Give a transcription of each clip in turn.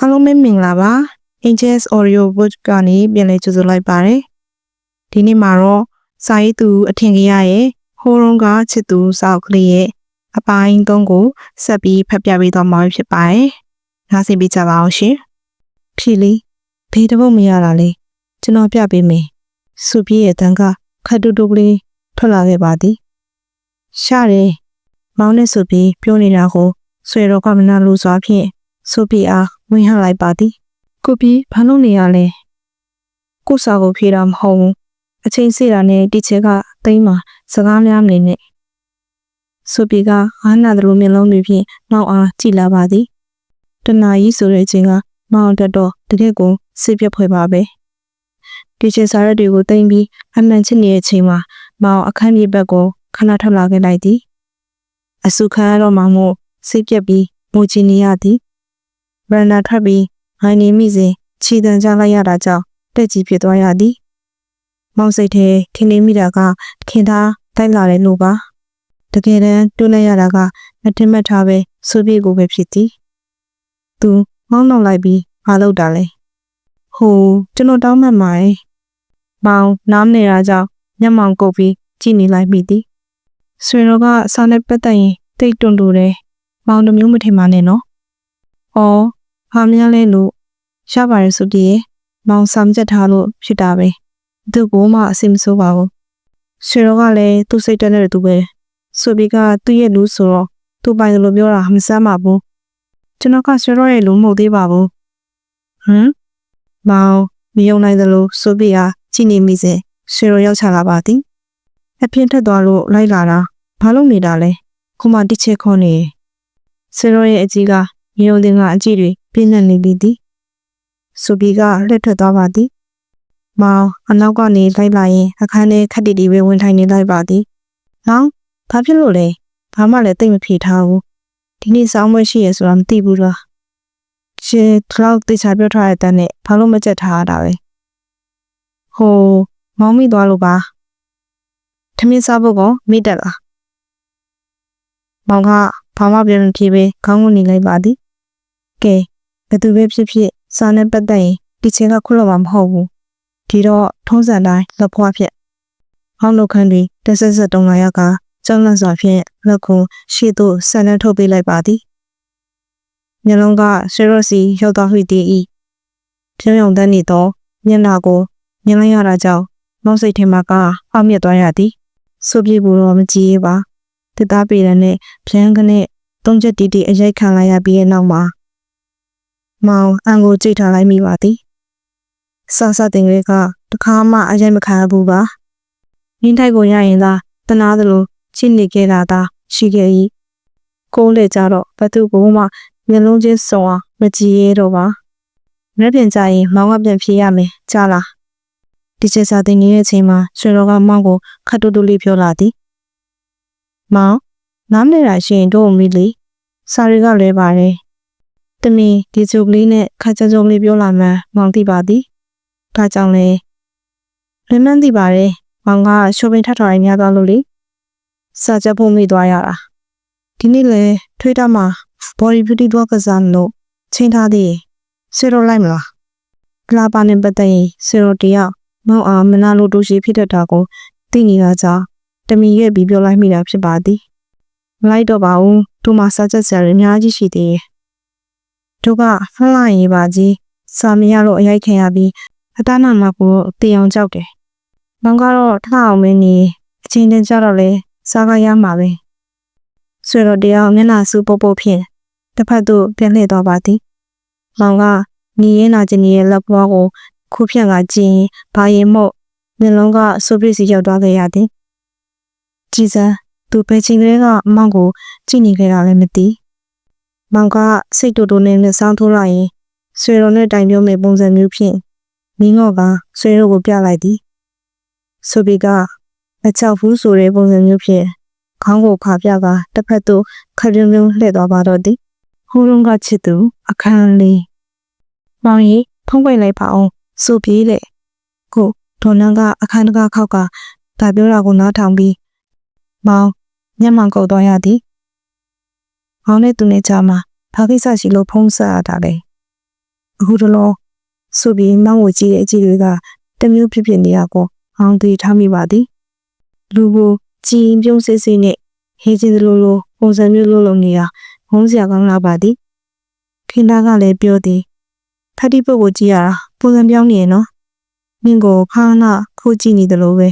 အားလုံးပဲမင်္ဂလာပါ Angels Audio Book ကနေပြန်လည်ကြိုဆိုလိုက်ပါတယ်ဒီနေ့မှာတော့စာရေးသူအထင်ကြီးရဲ့ဟိုးရုံးကချစ်သူစောက်ကလေးရဲ့အပိုင်းသုံးကိုဆက်ပြီးဖတ်ပြပေးသွားမှာဖြစ်ပါတယ်နားဆင်ပေးကြပါအောင်ရှင်ဖြီလီဘေးတစ်ပုတ်မရတာလေကျွန်တော်ပြပေးမယ်စုပြေးရဲ့တန်းကခတ်တူတူကလေးထွက်လာခဲ့ပါသည်ရှာတယ်မောင်နဲ့စုပြေးပြောနေတာကိုဆွေတော်ကမနာလို့စွာဖြင့် စုပြေးအားဝင်ဟလိုက်ပါသည်ကိုပြီးဘာလို့နေရလဲကိုစာကိုဖြေတာမဟုတ်ဘူးအချိန်စေးတာနဲ့တီချက်ကတိမ့်မှာစကားများမနေနဲ့စုပြေးကအာနာတို့မျက်လုံးတွေဖြင့်နှောက်အားကြည်လာပါသည်တနာကြီးဆိုတဲ့အချိန်ကမောင်တက်တော့တကယ့်ကိုစိတ်ပြတ်ဖွယ်ပါပဲတီချက်စာရက်တွေကိုတိမ့်ပြီးအမှန်ချစ်နေတဲ့အချိန်မှာမောင်အခန်းပြေဘက်ကိုခဏထွက်လာခဲ့လိုက်သည်အဆုခံရတော့မှမို့စိတ်ပြက်ပြီးငိုချင်နေရသည် ဗရန်နာထွက်ပြီးငိုင်းနေမိစဉ်ခြေတံကြလိုက်ရတာကြောင့်တက်ကြီးဖြစ်သွားရသည်မောင်စိတ်ထဲထင်နေမိတာကခင်သားတိုက်လာတဲ့လို့ပါတကယ်တမ်းတွန်းလိုက်ရတာကအထင်မှတ်ထားပဲဆိုပြေကိုပဲဖြစ်သည်သူမောင်းနောက်လိုက်ပြီးမလုပ်တာလဲဟိုကျွန်တော်တောင်းမှတ်မှာရဲ့မောင်နားမနေတာကြောင့်မျက်မှောင်ကုပ်ပြီးကြည့်နေလိုက်မိသည်ဆွေတော်ကစာနဲ့ပတ်သက်ရင်တိတ်တွန့်တူတယ်မောင်တစ်မျိုးမထင်ပါနဲ့နော်။အော် ဟာမရလဲလို့ရပါတယ်ဆိုတည်းရဲ့မောင်ဆမ်ချက်ထားလို့ဖြစ်တာပဲ။သူ့ကိုမှအစိမဆိုးပါဘူး။ဆွေတော်ကလည်းသူ့စိတ်တက်နေတဲ့သူပဲ။ဆိုပြီးကသူ့ရဲ့လူဆိုတော့သူ့ပိုင်တယ်လို့ပြောတာမစမ်းပါဘူး။ကျွန်တော်ကဆွေတော်ရဲ့လူမဟုတ်သေးပါဘူး။ဟမ်မောင်မယုံနိုင်သလိုဆိုပြီးကကြည့်နေမိစေဆွေတော်ရောက်ချလာပါသည်။အပြင်းထက်သွားလို့လိုက်လာတာဘာလို့နေတာလဲ။ခုမှတစ်ချက်ခေါ်နေဆွေတော်ရဲ့အကြီးကမြေုံတင်ကအကြည့်တွေ ပြင်းနေနေပြီသည်ဆိုပြီးကလက်ထွက်သွားပါသည်မောင်အနောက်ကနေလိုက်လာရင်အခန်းထဲခက်တီတီပဲဝင်ထိုင်နေလိုက်ပါသည်နောင်ဘာဖြစ်လို့လဲဘာမှလည်းသိမဖြေထားဘူးဒီနေ့စောင်းမွေးရှိရဆိုတာမသိဘူးလားရှင်ထလောက်တေချာပြောထားတဲ့တန်းနဲ့ဘာလို့မကြက်ထားရတာပဲဟိုမောင်မိသွားလို့ပါထမင်းစားဖို့ကမိတက်လားမောင်ကဘာမှပြန်မဖြေပဲခေါင်းကိုနေလိုက်ပါသည်ကဲ ဘယ်သူပဲဖြစ်ဖြစ်စာနဲ့ပတ်သက်ရင်ဒီချင်းကခုလို့မှမဟုတ်ဘူးဒီတော့ထုံးစံတိုင်းလက်ဖွားဖြစ်ဟောင်းလုပ်ခန်းတွေတက်ဆက်ဆက်တုံလာရကကြောက်လန့်စွာဖြင့်လက်ကိုရှေ့သို့ဆန်နှထုတ်ပေးလိုက်ပါသည်မျက်လုံးကဆွေရော့စီရောက်သွားဟုတည်၏ပြုံးယုံတန်းနေသောမျက်နှာကိုမြင်လိုက်ရတာကြောင့်မောက်စိတ်ထဲမှာကအောက်မြက်သွားရသည်ဆိုပြေဘူးတော့မကြည့်ရပါတစ်သားပေတဲ့နဲ့ဖြန်းကနဲ့သုံးချက်တီတီအရိုက်ခံလိုက်ရပြီးတဲ့နောက်မှာ မောင်အန်ကိုကြိတ်ထားလိုက်မိပါသည်ဆဆတင်ကလေးကတခါမှအရိုက်မခံဘူးပါနင်းထိုက်ကိုရရင်သာတနာသလိုချစ်နေခဲ့တာသာရှိခဲ့၏ကိုးလေကြတော့ဘသူကမှမျက်လုံးချင်းစုံအောင်မကြည့်ရတော့ပါမျက်ပြင်ကြရင်မောင်ကပြန်ဖြေရမယ်ကြားလားဒီချက်စာတင်နေတဲ့အချိန်မှာရွှေတော်ကမောင်ကိုခတ်တူတူလေးပြောလာသည်မောင်နားမနေတာရှင်တို့မီလီစာရီကလဲပါတယ် တမီဒီဂျိုကလေးနဲ့ခါကြကြုံလေးပြောလာမှန်းမောင်သိပါသည်ဒါကြောင့်လဲလင်းမန်းသိပါတယ်မောင်ကရှိုးပင်ထထော်ရိုင်းများသွားလို့လေစာချက်ဖို့မိသွားရတာဒီနေ့လဲထွေးတာမှာ body beauty တော့ကစားလို့ချိန်ထားသေးဆွေတော့လိုက်မလားကလာပါနဲ့ပတ်သက်ရင်ဆွေတော့တယောက်မောင်အားမနာလို့တူရှိဖြစ်တတ်တာကိုသိနေတာကြောင့်တမီရဲ့ပြီးပြောလိုက်မိတာဖြစ်ပါသည်မလိုက်တော့ပါဘူးသူမှစာချက်ဆရာတွေအများကြီးရှိသေးတယ် သူကဖလှရေးပါကြီးစာမရလို့အရိုက်ခံရပြီးအတန်းနာမှာကိုတေအောင်ကြောက်တယ်မောင်ကတော့ထအောင်မင်းနေအချင်းချင်းကြတော့လဲစားကရမှာပဲဆွေတော်တရားမျက်နှာစူပုတ်ပုတ်ဖြင့်တစ်ဖက်သို့ပြန်လှည့်သွားပါသည်မောင်ကညီရင်နာချင်းရဲ့လက်ပွားကိုခုဖြန့်ကကြည့်ရင်ဘာရင်မို့မျက်လုံးကဆိုပရစီရောက်သွားခဲ့ရသည်ကြည်စံသူပဲချင်းကလေးကအမောင်ကိုကြည့်နေခဲ့တာလည်းမသိ မောင်ကစိတ်တူတူနဲ့လက်ဆောင်ထိုးလိုက်ရင်ဆွေတော်နဲ့တိုင်ပြောမဲ့ပုံစံမျိုးဖြင့်မင်းငေါ့ကဆွေတော်ကိုပြလိုက်သည်ဆိုပြီးကအချောက်ဘူးဆိုတဲ့ပုံစံမျိုးဖြင့်ခေါင်းကိုခါပြကတစ်ဖက်သို့ခရုံရုံလှည့်သွားပါတော့သည်ဟိုးလုံးကချစ်သူအခန်းလေးမောင်ကြီးဖုံးပိတ်လိုက်ပါအောင်ဆိုပြေးလေကိုဒေါ်နန်ကအခန်းတကားခောက်ကဒါပြောတာကိုနားထောင်ပြီးမောင်မျက်မှောင်ကုတ်သွားရသည် မောင်နဲ့သူနဲ့ကြားမှာဘာကိစ္စရှိလို့ဖုံးဆက်ရတာလဲအခုတလောဆိုပြီးမောင်းဝကြည့်တဲ့အကြည့်တွေကတမျိုးဖြစ်ဖြစ်နေရကောအောင်သေးထားမိပါသည်လူကိုကြည်ရင်ပြုံးစစ်စစ်နဲ့ဟေးချင်းလိုလိုပုံစံမျိုးလုံးလုံးနေတာဘုံစရာကောင်းလာပါသည်ခင်သားကလည်းပြောသည်ဖတ်တိပုတ်ကိုကြည့်ရတာပုံစံပြောင်းနေရနော်မင်းကိုခါနာခိုးကြည့်နေတယ်လို့ပဲ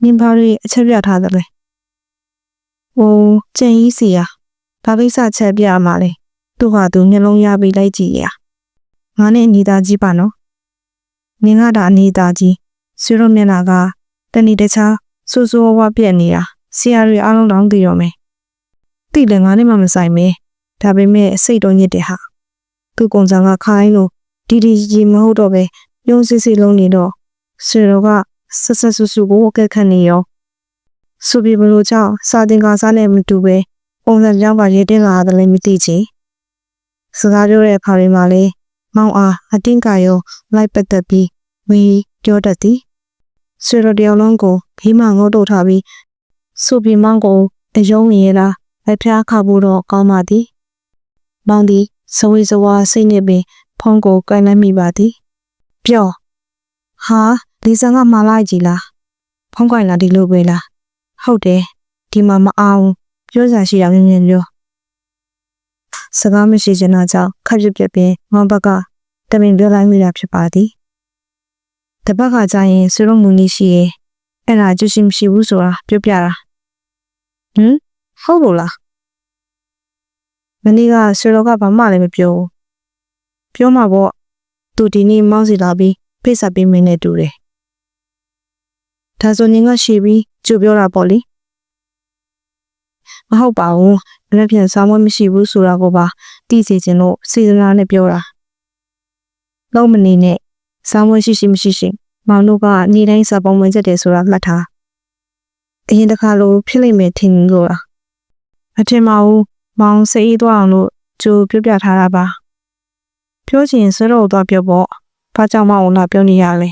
မင်းဘာတွေအချက်ပြထားတယ်လဲဟိုကျင်ကြီးစီယာ ဘာကိစ္စချက်ပြမှာလဲသူ့ဟာသူမျက်လုံးရပြီးလိုက်ကြည့်ရငါနဲ့အနီသားကြီးပါနော်မင်းကဒါအနီသားကြီးဆွေရုံမျက်နှာကတဏီတခြားဆူဆူဝါးဝါပြက်နေတာဆရာတွေအားလုံးတောင်းသိရောမယ်တိလည်းငါနဲ့မှမဆိုင်မဲဒါပေမဲ့စိတ်တော့ညစ်တယ်ဟာသူ့ကုံစံကခိုင်းလို့ဒီဒီကြီးမဟုတ်တော့ပဲပြုံးစစ်စစ်လုံးနေတော့ဆွေတော်ကဆက်ဆက်ဆူဆူကိုကက်ခတ်နေရောဆိုပြီးဘလို့ကြောင့်စာတင်ကားစားနဲ့မတူပဲ ပုံစံကြောင်းပါရေးတင်လာတယ်လည်းမသိချင်စကားပြောတဲ့အခါတွေမှာလေမောင်အားအတင်းကာရောလိုက်ပတ်သက်ပြီးဝေးပြောတတ်သည်ဆွေတော်တယောက်လုံးကိုဘေးမှငုတ်တုတ်ထားပြီးဆိုပြီးမောင်ကိုအယုံရည်လားအဖျားခါဖို့တော့ကောင်းပါသည်မောင်သည်စဝေစဝါစိတ်နဲ့ပင်ဖုံးကိုကိုင်လိုက်မိပါသည်ပြောဟာလီဆန်ကမှားလိုက်ကြည်လားဖုံးကိုင်လာဒီလိုပဲလားဟုတ်တယ်ဒီမှာမအောင် ပြောစရာရှိတာမြင်မြင်ပြောစကားမရှိချင်တာကြောင့်ခက်ပြပြပင်မောင်ဘက်ကတမင်ပြောလိုက်မိတာဖြစ်ပါသည်တပတ်ကကြာရင်ဆွေလုံးမူလေးရှိရဲ့အဲ့ဒါကျရှိမရှိဘူးဆိုတာပြောပြတာဟမ်ဟုတ်လို့လားမနေ့ကဆွေတော်ကဘာမှလည်းမပြောဘူးပြောမှာပေါ့သူဒီနေ့မောင်းစီလာပြီးဖိတ်ဆက်ပေးမင်းနဲ့တူတယ်ဒါဆိုရင်ကရှေ့ပြီးကြိုပြောတာပေါ့လေ မဟုတ်ပါဘူးလည်းပြန်စားမမရှိဘူးဆိုတာကိုပါသိစေချင်လို့စေတနာနဲ့ပြောတာလုံးမနေနဲ့စားမရှိရှိမရှိရှိမောင်တို့ကနေ့တိုင်းစာပုံဝင်ချက်တယ်ဆိုတာမှတ်ထားအရင်တစ်ခါလိုဖြစ်လိမ့်မယ်ထင်လို့လားအထင်မဘူးမောင်စိတ်အေးသွားအောင်လို့ကြိုပြပြထားတာပါပြောချင်ဆွဲတော့သွားပြောပေါ့ဘာကြောင့်မအောင်လာပြောနေရလဲ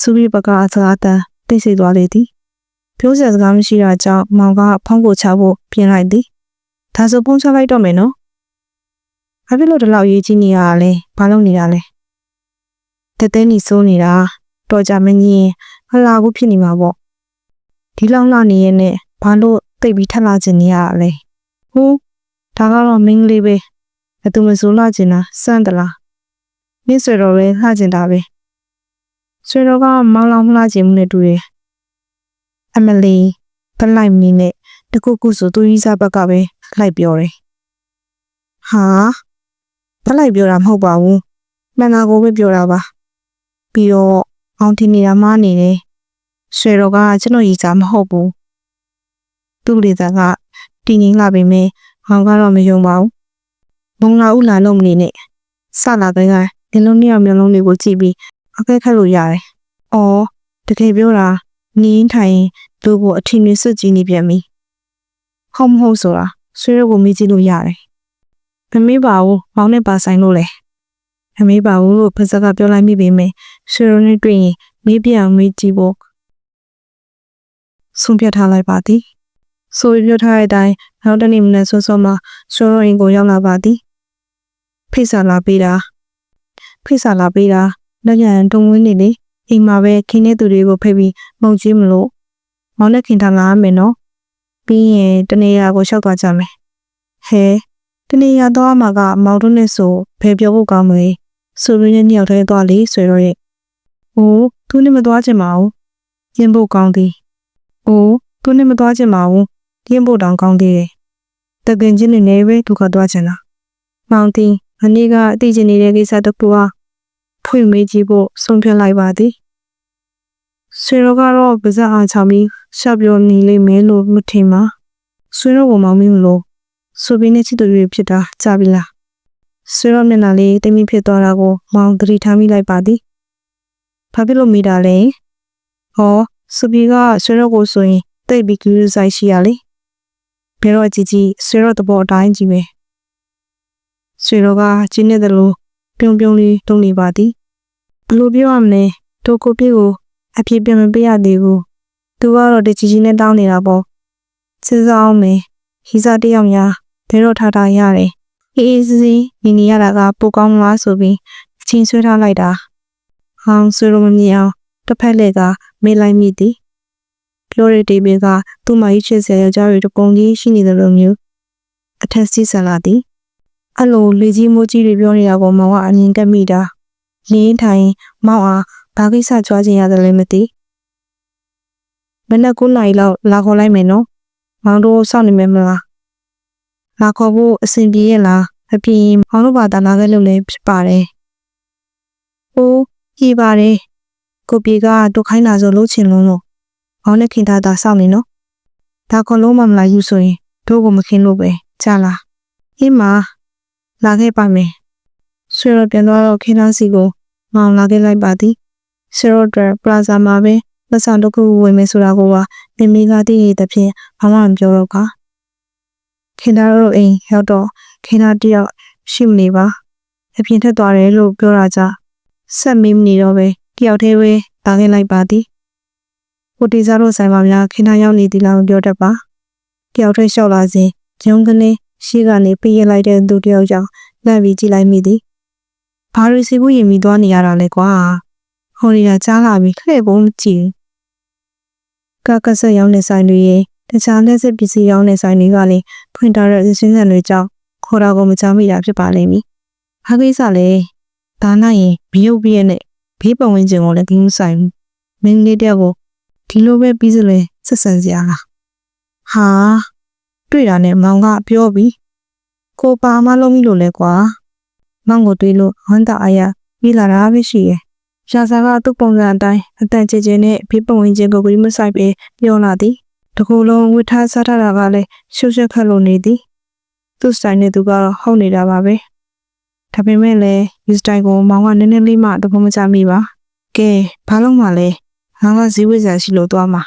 စူပြီးပကအစကားတန်းတိတ်ဆိတ်သွားလေသည် ပြောစရာစကားမရှိတာကြောင့်မောင်ကဖုန်းကိုချဖို့ပြင်လိုက်သည်ဒါဆိုပုံချလိုက်တော့မယ်နော်ဘာဖြစ်လို့ဒီလောက်ရေးကြီးနေရလဲဘာလုပ်နေတာလဲတဲတဲနီစိုးနေတာတော်ကြမငင်းဟလာကိုဖြစ်နေမှာပေါ့ဒီလောက်လာနေရဲ့နဲ့ဘာလို့တိတ်ပြီးထက်လာခြင်းနေရလဲဟိုးဒါကတော့မင်းကလေးပဲဘယ်သူမစိုးလာခြင်းလားစမ်းတလားမင်းဆွေတော်ပဲလှခြင်းတာပဲဆွေတော်ကမောင်းလောင်းလှခြင်းမှုနဲ့တူတယ် အမလီဖလိုက်မီနဲ့တခုခုဆိုသူကြီးစားဘက်ကပဲလိုက်ပြောတယ်ဟာဖလိုက်ပြောတာမဟုတ်ပါဘူးမှန်တာကိုပဲပြောတာပါပြီးတော့အောင်တင်နေတာမှနေတယ်ဆွေတော်ကကျွန်တော်ကြီးစားမဟုတ်ဘူးသူ့လေသားကတင်းငင်းလာပေမဲ့ဟောင်ကတော့မယုံပါဘူးဘုံလာဦးလာလို့မနေနဲ့စလာတဲ့ကဒီလုံးနှစ်ယောက်မျိုးလုံးတွေကိုကြည့်ပြီးအကဲခတ်လို့ရတယ်။အော်တကယ်ပြောတာ နင်းထိုင်လူကိုအထင်ကြီးစွတ်ကြည့်နေပြန်ပြီ။ဟုတ်မဟုတ်ဆိုတာဆွေးရကိုမေးကြည့်လို့ရတယ်။မမေးပါဘူး။မောင်နဲ့ပါဆိုင်လို့လေ။မမေးပါဘူးလို့ဖစကပြောလိုက်မိပေမဲ့ဆွေးရနဲ့တွေ့ရင်မေးပြအောင်မေးကြည့်ဖို့ဆုံးဖြတ်ထားလိုက်ပါသည်။ဆိုပြထားတဲ့အတိုင်းနောက်တနေ့မနေ့စောစောမှာဆွေးရရင်ကိုရောက်လာပါသည်။ဖိတ်စာလာပေးတာဖိတ်စာလာပေးတာလက်ရန်တုံဝင်းနေလေ အိမ်မှာပဲခင်းတဲ့သူတွေကိုဖိတ်ပြီးမုံကြီးမလို့မောင်နဲ့ခင်ထားလာမယ်နော်ပြီးရင်တနေရာကိုရှောက်သွားကြမယ်ဟဲတနေရာတော့မှာကမောင်တို့နဲ့ဆိုဘယ်ပြောဖို့ကောင်းမလဲဆိုရင်းနဲ့ညောက်ထဲသွားလေဆွေတော့ရဲ့အိုးသူနဲ့မသွားချင်ပါဘူးကျင်းဖို့ကောင်းသည်အိုးသူနဲ့မသွားချင်ပါဘူးကျင်းဖို့တောင်ကောင်းသေးတယ်တကင်ချင်းနေနေပဲသူကသွားချင်တာမောင်တင်အနည်းကအသိချင်နေတဲ့ကိစ္စတစ်ခုဟာ ဖွင့်မေးကြည့်ဖို့ဆုံးဖြတ်လိုက်ပါသည်ဆွေရောကတော့ပါဇက်အားချပြီးရှောက်ပြောနေလိမ့်မယ်လို့မထင်ပါဆွေရောကမောင်မင်းလို့ဆိုပြီးနေချစ်သူတွေဖြစ်တာကြားပြီလားဆွေရောမျက်နှာလေးတိမ်မိဖြစ်သွားတာကိုမောင်သတိထားမိလိုက်ပါသည်ဘာဖြစ်လို့မိတာလဲဟောဆိုပြီးကဆွေရောကိုဆိုရင်တိတ်ပြီးကူးဆိုင်ရှိရလေဘယ်တော့ကြည့်ကြည့်ဆွေရောသဘောအတိုင်းကြီးပဲဆွေရောကကျင်းနေတယ်လို့ ပြုံပြုံလေးတုံးနေပါသည်ဘလို့ပြောရမလဲတိုကိုပြေကိုအဖြစ်ပြန်မပေးရသေးဘူးသူကတော့တကြီးကြီးနဲ့တောင်းနေတာပေါ့စဉ်းစားအောင်မယ်ဟီစာတယောက်များဘယ်တော့ထားထားရတယ်အေးအေးစီစီနေနေရတာကပိုကောင်းမလားဆိုပြီးအချင်းဆွဲထားလိုက်တာဟောင်းဆွေရမမြင်အောင်တစ်ဖက်လက်ကမေးလိုက်မိသည်ပြောရတဲ့ဘေကသူ့မကြီးချစ်စရာယောက်ျားတွေတကုံကြီးရှိနေတယ်လို့မျိုးအထက်စီးဆန်လာသည် အဲ့လိုလေကြီးမိုးကြီးတွေပြောနေတာကိုမောင်ကအမြင်တက်မိတာလင်းထိုင်မောင်အားဘာကိစ္စကြွားခြင်းရတယ်လဲမသိမနက်9နာရီလောက်လာခေါ်လိုက်မယ်နော်မောင်တို့စောင့်နေမယ်မလားလာခေါ်ဖို့အဆင်ပြေရဲ့လားအပြင်မောင်တို့ဘာသာလာခဲ့လို့လည်းဖြစ်ပါတယ်။အိုးကြည်ပါတယ်။ကိုပြေကဒုခိုင်းလာဆိုလို့ချင်လုံးလို့မောင်နဲ့ခင်သားသာစောင့်နေနော်။ဒါခေါ်လုံးမမလာယူဆိုရင်တို့ကိုမခင်လို့ပဲကြာလား။အေးမ လာခဲ့ပါမယ်။ဆွေရပြန်သွားတော့ခင်သားစီကိုမောင်လာခဲ့လိုက်ပါသည်။ဆွေရဒရပလာဇာမှာပဲလက်ဆောင်တစ်ခုဝင်မယ်ဆိုတာကိုကမမေကသိရတဲ့ဖြင့်ဘာမှမပြောတော့ကခင်သားတို့အိမ်ရောက်တော့ခင်သားတယောက်ရှိမနေပါအပြင်ထက်သွားတယ်လို့ပြောတာကြဆက်မေးမနေတော့ပဲတယောက်တည်းပဲတားခဲ့လိုက်ပါသည်ကိုတီစားတို့ဆိုင်ပါများခင်သားရောက်နေသည်လားမပြောတတ်ပါတယောက်တည်းလျှောက်လာစဉ်ဂျုံကနေ ရှိကနေပြည့်ရလိုက်တဲ့သူတယောက်ကြောင့်လန့်ပြီးကြည့်လိုက်မိသည်ဘာရီစီဘူးရင်မိသွားနေရတာလဲကွာဟိုရီကကြားလာပြီးလှည့်ပုံးကြည့်ကကဆက်ရောက်နေဆိုင်တွေရဲ့တခြားလက်စစ်ပစ္စည်းရောင်းတဲ့ဆိုင်တွေကလည်းဖွင့်ထားတဲ့စင်းစံတွေကြောင့်ခေါ်တာကိုမကြားမိတာဖြစ်ပါလိမ့်မည်။ဘာကိစ္စလဲ။ဒါနိုင်ရင်ဘီယုတ်ပြည့်နဲ့ဘေးပတ်ဝန်းကျင်ကိုလည်းဂင်းဆိုင်ဘူး။မင်းလေးတယောက်ကိုဒီလိုပဲပြီးစလဲဆက်ဆံစရာလား။ဟာ တွေ့တာနဲ့မောင်ကပြောပြီးကိုပါမလုံးပြီလို့လဲကွာ။မောင်ကိုတွေ့လို့ဟန်တာအရာပြီးလာတာပဲရှိရဲ့။ရှာစာကသူ့ပုံစံအတိုင်းအတန်ကျကျနဲ့ဘေးပတ်ဝန်းကျင်ကိုဂရီမဆိုင်ပဲပြောလာသည်။တကူလုံးဝတ်ထားစားထားတာကလည်းရှုပ်ရှက်ခတ်လို့နေသည်သူ့စတိုင်နဲ့သူကတော့ဟုတ်နေတာပါပဲဒါပေမဲ့လည်းယူစတိုင်ကိုမောင်ကနည်းနည်းလေးမှသဘောမကျမိပါကဲဘာလို့မှလဲငါကဈေးဝယ်စရာရှိလို့သွားမှာ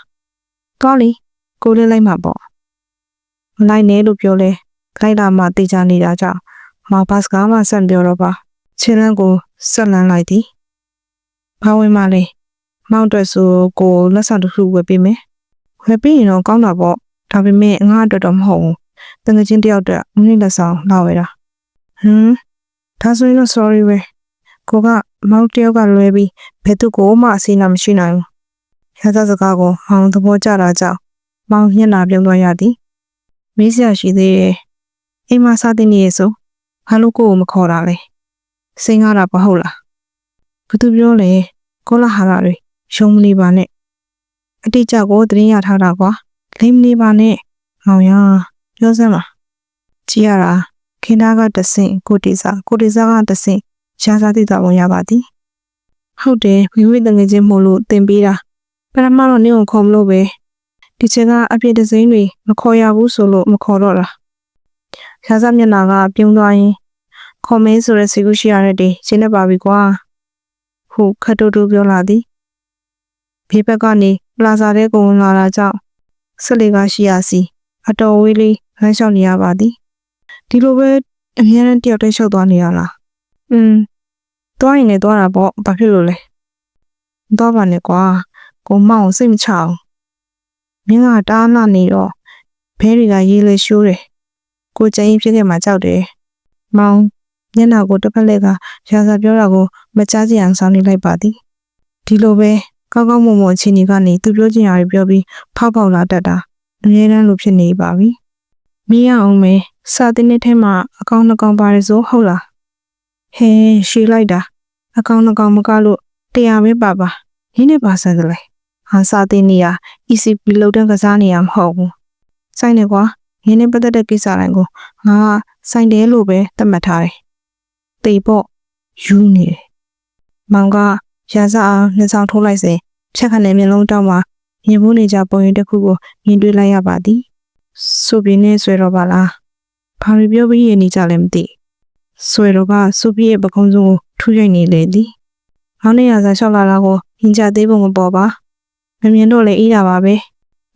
ကောင်းလီကိုလေးလိုက်မှာပေါ့ မလိုက်နဲ့လို့ပြောလဲခိုက်လာမှတေချာနေတာကြောင့်မောင်ဘတ်စကားမှဆက်ပြောတော့ပါချင်းလန်းကိုဆက်လန်းလိုက်သည်ဘာဝင်မှလဲမောင်အတွက်ဆိုကိုလက်ဆောင်တစ်ခုဝယ်ပေးမယ်ဝယ်ပြီးရင်တော့ကောင်းတာပေါ့ဒါပေမဲ့ငါအတွက်တော့မဟုတ်ဘူးတငချင်းတယောက်အတွက်မိနစ်လက်ဆောင်လာဝဲတာဟမ်ဒါဆိုရင်တော့ sorry ပဲကိုကမောင်တယောက်ကလွဲပြီးဘယ်သူကိုမှအစီအနာမရှိနိုင်ဘူးရသစကားကိုဟောင်းသဘောကျတာကြောင့်မောင်ညက်နာပြုံးသွားရသည် မေးစရာရှိသေးတယ်အိမ်မှာစားတဲ့နေရဆိုဘာလို့ကိုကိုမခေါ်တာလဲစိတ်ငါတာမဟုတ်လားဘသူပြောလဲကောလာဟာရတွေရှုံးမနေပါနဲ့အတိအကျကိုသတင်းရထားတာကွာလိမ့်မနေပါနဲ့ဟောင်ရပြောစမ်းပါကြည့်ရတာခင်သားကတဆင့်ကိုတေစာကိုတေစာကတဆင့်ရှားစားသိတာဝင်ရပါသည်ဟုတ်တယ်မိမိတငယ်ချင်းမို့လို့တင်ပေးတာပရမတော့နင့်ကိုခေါ်မလို့ပဲ ဒီချိန်ကအပြည့်တစိမ့်တွေမခေါ်ရဘူးဆိုလို့မခေါ်တော့တာရှားစားမျက်နှာကပြုံးသွားရင်ခေါ်မင်းဆိုတဲ့စီကူရှိရတဲ့တေရှင်းနေပါပြီကွာဟုခတ်တူတူပြောလာသည်ဘေးဘက်ကနေပလာဇာထဲကိုဝင်လာတာကြောင့်ဆက်လေကရှိရစီအတော်ဝေးလေးလမ်းလျှောက်နေရပါသည်ဒီလိုပဲအများနဲ့တယောက်တည်းလျှောက်သွားနေရလားอืมသွားရင်လည်းသွားတာပေါ့ဘာဖြစ်လို့လဲသွားပါနဲ့ကွာကိုမောင်ကိုစိတ်မချအောင် မင်းကတားနာနေတော့ဘဲတွေကရေးလဲရှိုးတယ်ကိုကျင်းဖြစ်ခဲ့မှကြောက်တယ်မောင်ညနာကိုတစ်ဖက်လက်ကရာစာပြောတာကိုမကြားကြအောင်ဆောင်းနေလိုက်ပါသည်ဒီလိုပဲကောင်းကောင်းမွန်မွန်အချိန်ကြီးကနေသူပြောချင်တာတွေပြောပြီးဖောက်ဖောက်လာတတ်တာအမြဲတမ်းလိုဖြစ်နေပါပြီ။မင်းရအောင်မေစာတင်တဲ့ထဲမှာအကောင့်နှကောင်ပါတယ်ဆိုဟုတ်လား။ဟဲရှည်လိုက်တာအကောင့်နှကောင်မကလို့တရားပဲပါပါ။ရင်းနေပါစမ်းတယ်။ ဟာစာတင်နေရ ECP လောက်တဲ့ကစားနေရမဟုတ်ဘူး။စိုင်းနေကွာရင်းနေပတ်သက်တဲ့ကိစ္စတိုင်းကိုငါစိုင်းတယ်လို့ပဲသတ်မှတ်ထားတယ်။တေပေါ့ယူနေတယ်။မောင်ကရာဇအောင်နှစ်ဆောင်ထိုးလိုက်စဉ်ဖြတ်ခနဲ့မျက်လုံးတောက်မှာရင်ဘူးနေကြပုံရင်တစ်ခုကိုမြင်တွေ့လိုက်ရပါသည်ဆိုပြင်းနဲ့ဆွဲတော့ပါလားဘာတွေပြောပြီးရနေကြလဲမသိဆွဲတော့ကဆိုပြရဲ့ပကုံးစုံကိုထူရိုက်နေလေသည်ခေါင်းနဲ့ရာဇာလျှောက်လာတာကိုရင်ကြသေးပုံမပေါ်ပါ မမြင်တော့လေအေးတာပါပဲ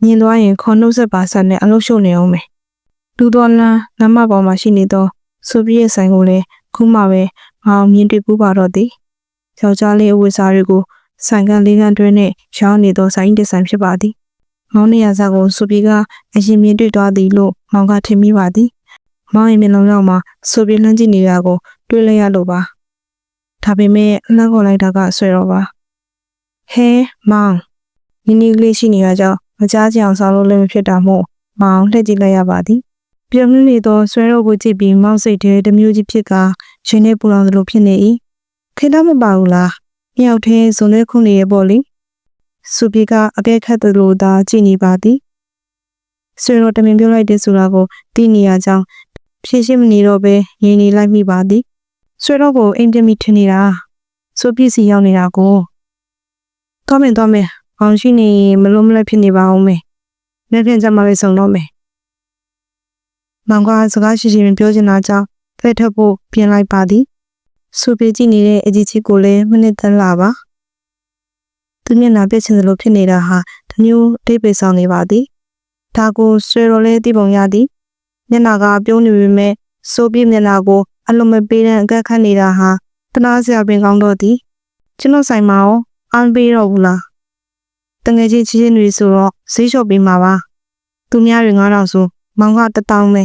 မြင်သွားရင်ခေါနှုတ်ဆက်ပါဆက်နဲ့အလုရှုပ်နေအောင်မယ်လူတော်လန်းလမ်းမပေါ်မှာရှိနေသောဆိုပြရဲ့ဆိုင်ကိုလည်းခုမှပဲငါမြင်တွေ့ပူးပါတော့သည်ယောက်ျားလေးအဝတ်စားတွေကိုဆိုင်ကလေးကန်းတွဲနဲ့ရောင်းနေသောဆိုင်ဒီဇိုင်းဖြစ်ပါသည်။မောင်နေရစာကိုဆိုပီကအရင်မြင်တွေ့သွားသည်လို့မောင်ကထင်မိပါသည်။မောင်ရဲ့မျက်လုံးရောက်မှာဆိုပီလှမ်းကြည့်နေတာကိုတွေ့လိုက်ရလို့ပါဒါပေမဲ့အလှခေါ်လိုက်တာကဆွဲတော့ပါဟဲမောင် နီနီကလေးရှိနေရကြောင်းမကြားကြအောင်ဆောင်လို့လည်းမဖြစ်တာမို့မောင်လှည့်ကြည့်လိုက်ရပါသည်ပြုံးနေသောဆွဲတော့ကိုကြည့်ပြီးမောင်စိတ်ထဲတစ်မျိုးကြီးဖြစ်ကရှင်နေပူလောင်သလိုဖြစ်နေ၏ခေတ္တမပါဘူးလားမြောက်ထဲဇွန်လေးခုနေရပေါ့လေစုပြေကအကဲခတ်သလိုသာကြည်နေပါသည်ဆွေတော်တမင်ပြောလိုက်တဲ့ဆိုတာကိုသိနေရကြောင်းဖြည့်ရှင်းမနေတော့ပဲငြင်းနေလိုက်မိပါသည်ဆွေတော်ကိုအိမ်ပြမိထင်နေတာစုပြေစီရောက်နေတာကိုတော့မင်းတော့မင်း အောင်ရှိနေရင်မလုံးမလဲဖြစ်နေပါအောင်မေနေ့ပြန်ကြမှာပဲဆုံတော့မယ်မောင်ကစကားရှိရှိပြောချင်တာကြောင့်ဖက်ထပ်ဖို့ပြင်လိုက်ပါသည်စူပြေကြည့်နေတဲ့အကြီးကြီးကိုလည်းမနစ်သက်လာပါသူမျက်နှာပြည့်ချင်သလိုဖြစ်နေတာဟာတမျိုးအတိတ်ပဲဆောင်နေပါသည်ဒါကိုဆွေတော်လဲသိပုံရသည်မျက်နှာကပြုံးနေပေမဲ့စိုးပြေမျက်နှာကိုအလုံးမပေးတဲ့အကက်ခတ်နေတာဟာတနာစရာပင်ကောင်းတော့သည်ကျွန်တော်ဆိုင်မှာရောအမ်းပေးတော့ဘူးလား တငယ်ချင်းချင်းချင်းတွေဆိုတော့ဈေးလျှော့ပေးမှာပါသူများတွေ9000ဆိုမောင်က1000ပဲ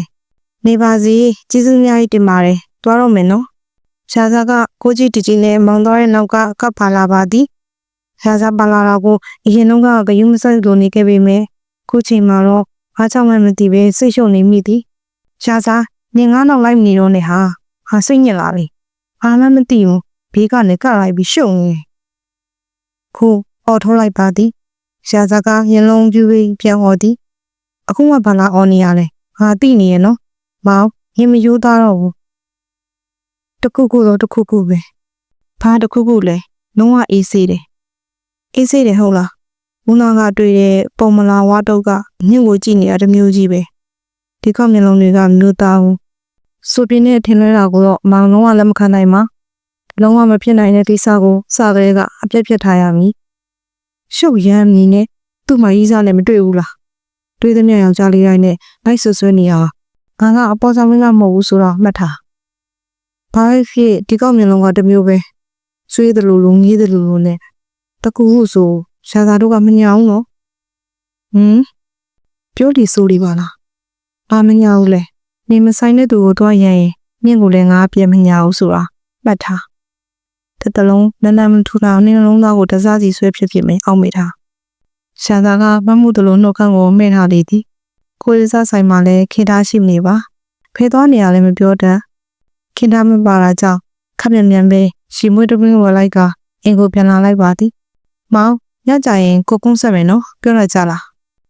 နေပါစီကျေးဇူးများကြီးတင်ပါတယ်တွားတော့မယ်နော်ရှားစားကကိုကြီးတီတီနဲ့မောင်သွားတဲ့နောက်ကကပ်ဖာလာပါသည်ရှားစားပါလာတာကိုအရင်တုန်းကဂယုမဆိုင်လိုနေခဲ့ပေမဲ့ခုချိန်မှာတော့အားကြောင့်မှမသိပဲစိတ်ရှုပ်နေမိသည်ရှားစားနေငါးနောက်လိုက်မနေတော့နဲ့ဟာဟာစိတ်ညစ်လာပြီအားလည်းမသိဘူးဘေးကနေကလိုက်ပြီးရှုံနေခုအော်ထိုးလိုက်ပါသည် ရှားစားကရင်လုံးပြူပြီးပြန်ဟော်သည်အခုမှဘာလာအော်နေရလဲဟာသိနေရနော်မောင်ရင်မယိုးသားတော့ဘူးတခုခုတော့တခုခုပဲဘာတခုခုလဲလုံးဝအေးဆေးတယ်အေးဆေးတယ်ဟုတ်လားမူနာကတွေ့တဲ့ပုံမလာဝါတုတ်ကမြင့်ကိုကြည့်နေတာတစ်မျိုးကြီးပဲဒီကောက်မျက်လုံးတွေကမျိုးသားဘူးဆိုပြင်းနဲ့ထင်လဲတာကိုတော့မောင်လုံးဝလက်မခံနိုင်ပါလုံးဝမဖြစ်နိုင်တဲ့ကိစ္စကိုစကလေးကအပြက်ပြက်ထားရမည် ရှုပ်ရမ်းနေနဲ့သူ့မကြီးစားနဲ့မတွေ့ဘူးလားတွေ့သမျှယောက်ျားလေးတိုင်းနဲ့လိုက်ဆွဆွဲနေရတာငါကအပေါ်ဆောင်မင်းကမဟုတ်ဘူးဆိုတော့မှတ်ထားဘာဖြစ်ဒီကောက်မျက်လုံးကတစ်မျိုးပဲဆွေးတယ်လို့လုံးငေးတယ်လို့နဲ့တကူဟုဆိုရှာသာတို့ကမညာဘူးနော်ဟမ်ပြောဒီဆိုလေးပါလားအာမညာဘူးလေနေမဆိုင်တဲ့သူကိုတော့ရရင်မြင့်ကိုလည်းငါပြမညာဘူးဆိုတာမှတ်ထား တစ်တလုံးနန်းနန်းမထူတာနင်းလုံးသားကိုတစားစီဆွဲဖြစ်ဖြစ်မယ်အောက်မေ့ထားရှာသာကမမှုတလို့နှုတ်ခမ်းကိုမဲ့ထားလေသည်ကိုရစားဆိုင်မှာလည်းခေထားရှိနေပါဖဲသွားနေရလည်းမပြောတတ်ခင်ထားမပါတာကြောင့်ခပ်မြန်မြန်ပဲရှီမွေးတပင်းဝယ်လိုက်ကအင်ကိုပြန်လာလိုက်ပါသည်မောင်ညကြရင်ကိုကုန်းဆက်မယ်နော်ပြောရကြလား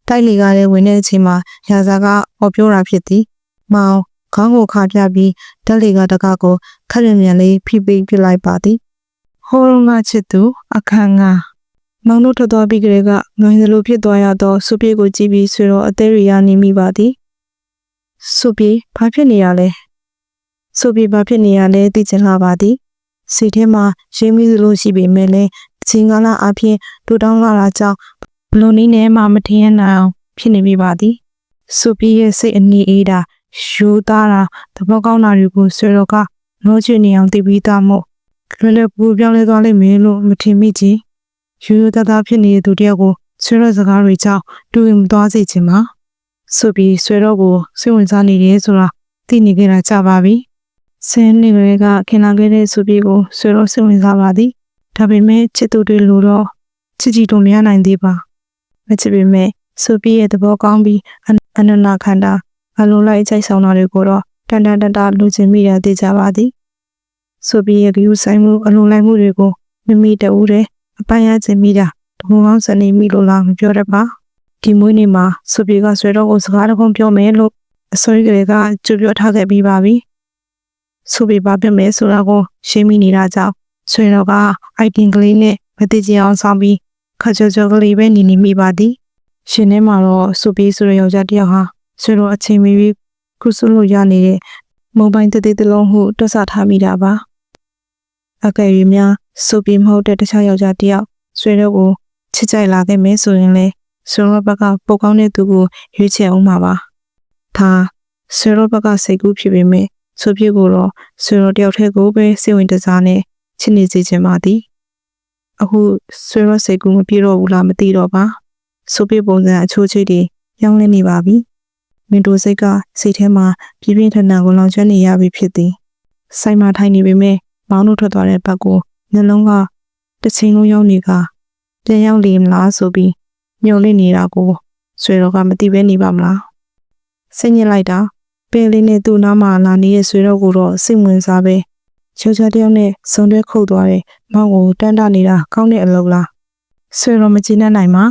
တိုက်လီကလည်းဝင်တဲ့အချိန်မှာရာဇာကအော်ပြောတာဖြစ်သည်မောင်ခေါင်းကိုခါပြပြီးဓာတ်လီကတကားကိုခက်မြန်မြန်လေးဖိပိပြလိုက်ပါသည် ဟိုးငါချစ်သူအခန်းငါမောင်တို့ထွက်သွားပြီးကလေးကငွေစလိုဖြစ်သွားရသောစုပြေကိုကြည့်ပြီးဆွေတော်အသေးရနေမိပါသည်စုပြေဘာဖြစ်နေရလဲစုပြေဘာဖြစ်နေရလဲသိချင်လာပါသည်စိတ်ထဲမှာရိမ့်မိသလိုရှိပေမဲ့လည်းအချိန်ကာလအပြင်ဒူတောင်းလာတာကြောင့်ဘလိုနည်းနဲ့မှမထင်ရနိုင်အောင်ဖြစ်နေမိပါသည်စုပြေရဲ့စိတ်အနီးအေးတာယူသားတာသဘောကောင်းတာတွေကိုဆွေတော်ကလို့ချင်နေအောင်သိပြီးသားမို့ လွယ်လွယ်ပူပြောင်းလဲသွားလိမ့်မယ်လို့မထင်မိချင်ရိုးရိုးသားသားဖြစ်နေတဲ့သူတယောက်ကိုဆွေတော်စကားတွေကြောင့်တူရင်မသွားစေချင်ပါဆိုပြီးဆွေတော်ကိုစိတ်ဝင်စားနေတယ်ဆိုတာသိနေကြတာကြပါပြီဆင်းနေကလေးကခင်လာခဲ့တဲ့ဆိုပြီးကိုဆွေတော်စိတ်ဝင်စားပါသည်ဒါပေမဲ့ချစ်သူတွေလိုတော့ချစ်ကြည့်တော့မရနိုင်သေးပါမချစ်ပေမဲ့ဆိုပြီးရဲ့သဘောကောင်းပြီးအနန္နာခန္ဓာအလုံးလိုက်အချိုက်ဆောင်တာတွေကိုတော့တန်တန်တတလူချင်းမိရသေးကြပါသည် ဆိုပြီးရဲ့ယူဆိုင်မှုအလုံးလိုက်မှုတွေကိုမမိတူတဲ့အပိုင်ရခြင်းမိတာတခုကောင်းစနေမိလို့လားမပြောတတ်ပါဒီမွေးနေ့မှာဆိုပြီးကဆွေတော့ကိုစကားတခုပြောမယ်လို့အစိုးရကကြိုပြောထားခဲ့ပြီးပါပြီဆိုပြီးပါပြမယ်ဆိုတာကိုရှင်းမိနေတာကြောင့်ဆွေတော့ကအိုက်တင်ကလေးနဲ့မသိချင်အောင်ဆောင်ပြီးခကြကြကလေးပဲနေနေမိပါသည်ရှင်ထဲမှာတော့ဆိုပြီးဆိုရယောက်ျားတစ်ယောက်ဟာဆွေတော့အချိန်မီပြီးခုစလို့ရနေတဲ့ မုံပိုင်းတသေးတလုံးဟုတွတ်ဆထားမိတာပါအကယ်၍များဆိုပြီးမဟုတ်တဲ့တခြားယောက်ျားတစ်ယောက်ဆွေတော့ကိုချစ်ကြိုက်လာခဲ့မယ်ဆိုရင်လေဆွေတော့ဘက်ကပိုကောင်းတဲ့သူကိုရွေးချယ်အောင်ပါပါဒါဆွေတော့ဘက်ကစိတ်ကူးဖြစ်ပေမဲ့ဆိုပြကိုတော့ဆွေတော့တယောက်တည်းကိုပဲစိတ်ဝင်တစားနဲ့ချစ်နေစေချင်ပါသည်အခုဆွေရစိတ်ကူမပြေတော့ဘူးလားမသိတော့ပါဆိုပြပုံစံအချိုးချိတ်တွေရောင်းလဲနေပါပြီ မင်တိုစိတ်ကစိတ်ထဲမှာပြင်းပြင်းထန်ထန်ကိုလောင်ကျွမ်းနေရပြီဖြစ်သည်ဆိုင်မှာထိုင်နေပေမဲ့မောင်းတို့ထွက်သွားတဲ့ဘက်ကိုနှလုံးကတစ်ချိန်လုံးရောက်နေကပြန်ရောက်လေမလားဆိုပြီးညှို့လင့်နေတာကိုဆွေတော်ကမသိဘဲနေပါမလားစိတ်ညစ်လိုက်တာပင်လေးနဲ့သူ့နားမှာလာနေတဲ့ဆွေတော်ကိုတော့စိတ်ဝင်စားပဲချိုးချတယောက်နဲ့စုံတွဲခုတ်သွားတဲ့မောင်ကိုတန်းတနေတာကောင်းတဲ့အလုပ်လားဆွေတော်မကျေနပ်နိုင်မှာ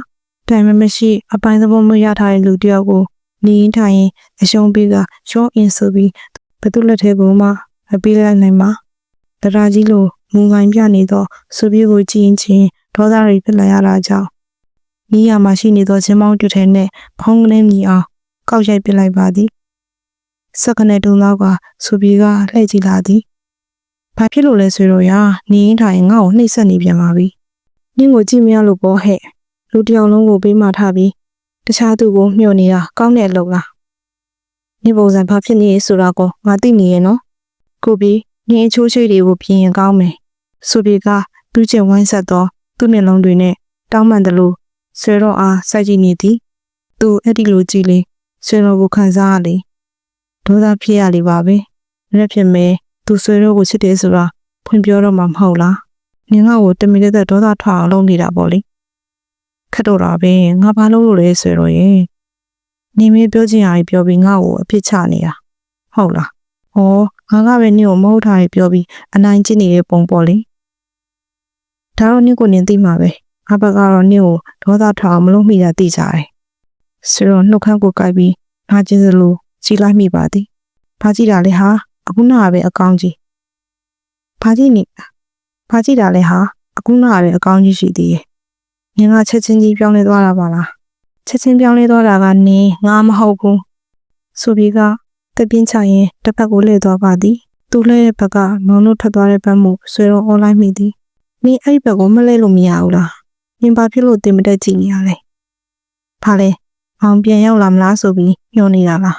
တိုင်မမရှိအပိုင်းသဘောမရထားတဲ့လူတယောက်ကို နေရင်ထိုင်ရင်အရှုံးပေးကရှော့အင်ဆိုပြီးဘသူလက်ထဲကိုမှမပေးလိုက်နိုင်မှာတရာကြီးလိုမူငိုင်ပြနေသောဆိုပြေကိုကြည့်ရင်ချင်းဒေါသတွေဖြစ်လာရတာကြောင့်နီးရမှာရှိနေသောချင်းမောင်းတူထဲနဲ့ဖောင်းကနေမြည်အောင်ကောက်ရိုက်ပစ်လိုက်ပါသည်စက္ကနဲ့တုံလောက်ကဆိုပြေကလှည့်ကြည့်လာသည်ဘာဖြစ်လို့လဲဆိုတော့ရာနေရင်ထိုင်ငါ့ကိုနှိပ်စက်နေပြန်ပါပြီနင့်ကိုကြည့်မရလို့ပေါ့ဟဲ့လူတစ်ယောက်လုံးကိုပေးမှထားပြီး တခြားသူကိုမျှော်နေတာကောင်းတဲ့အလုပ်လားနေပုံစံဘာဖြစ်နေလဲဆိုတာကိုငါသိနေရဲ့နော်ကိုပြီးနေအချိုးချိတ်တွေကိုပြင်ရင်ကောင်းမယ်ဆိုပြီးကသူ့ကျင်ဝိုင်းဆက်တော့သူ့မျက်လုံးတွေနဲ့တောင်းပန်တယ်လို့ဆွေတော့အားစိုက်ကြည့်နေသည်သူအဲ့ဒီလိုကြည့်လေဆွေတော့ကိုခံစားရလေဒေါသဖြစ်ရလေပါပဲလက်ဖြစ်မဲသူဆွေတော့ကိုချစ်တယ်ဆိုတာဖွင့်ပြောတော့မှမဟုတ်လားနင်ငါ့ကိုတမီတဲ့ဒေါသထွက်အောင်လုပ်နေတာပေါ့လေ ခက်တော့တာပဲငါဘာလုပ်လို့လဲဆွေတော့ရဲ့နေမေးပြောချင်ရည်ပြောပြီးငါ့ကိုအဖြစ်ချနေတာဟုတ်လားဟောငါကပဲနင့်ကိုမဟုတ်တာတွေပြောပြီးအနိုင်ကျင့်နေတဲ့ပုံပေါ့လေဒါတော့နင့်ကိုနင်သိမှာပဲအဘကတော့နင့်ကိုဒေါသထွက်အောင်မလုပ်မိတာသိကြတယ်ဆွေတော့နှုတ်ခမ်းကိုကိုက်ပြီးငါချင်းစလို့ကြည်လိုက်မိပါသည်ဘာကြည့်တာလဲဟာအခုနကပဲအကောင်းကြီးဘာကြည့်နေဘာကြည့်တာလဲဟာအခုနကပဲအကောင်းကြီးရှိသေးရဲ့ နင်ကချက်ချင်းကြီးပြောင်းလဲသွားတာပါလားချက်ချင်းပြောင်းလဲသွားတာကနင်ငါမဟုတ်ဘူးဆိုပြီးကတပြင်းချရင်တစ်ဖက်ကိုလှည့်သွားပါသည်သူလှည့်ရဲ့ဘက်ကမောင်တို့ထွက်သွားတဲ့ဘက်မှဆွေတော့အွန်လိုင်းမိသည်နင်အဲ့ဒီဘက်ကိုမလှည့်လို့မရဘူးလားနင်ဘာဖြစ်လို့တင်မတက်ကြည့်နေရလဲဘာလဲအောင်ပြန်ရောက်လာမလားဆိုပြီးညှို့နေတာလား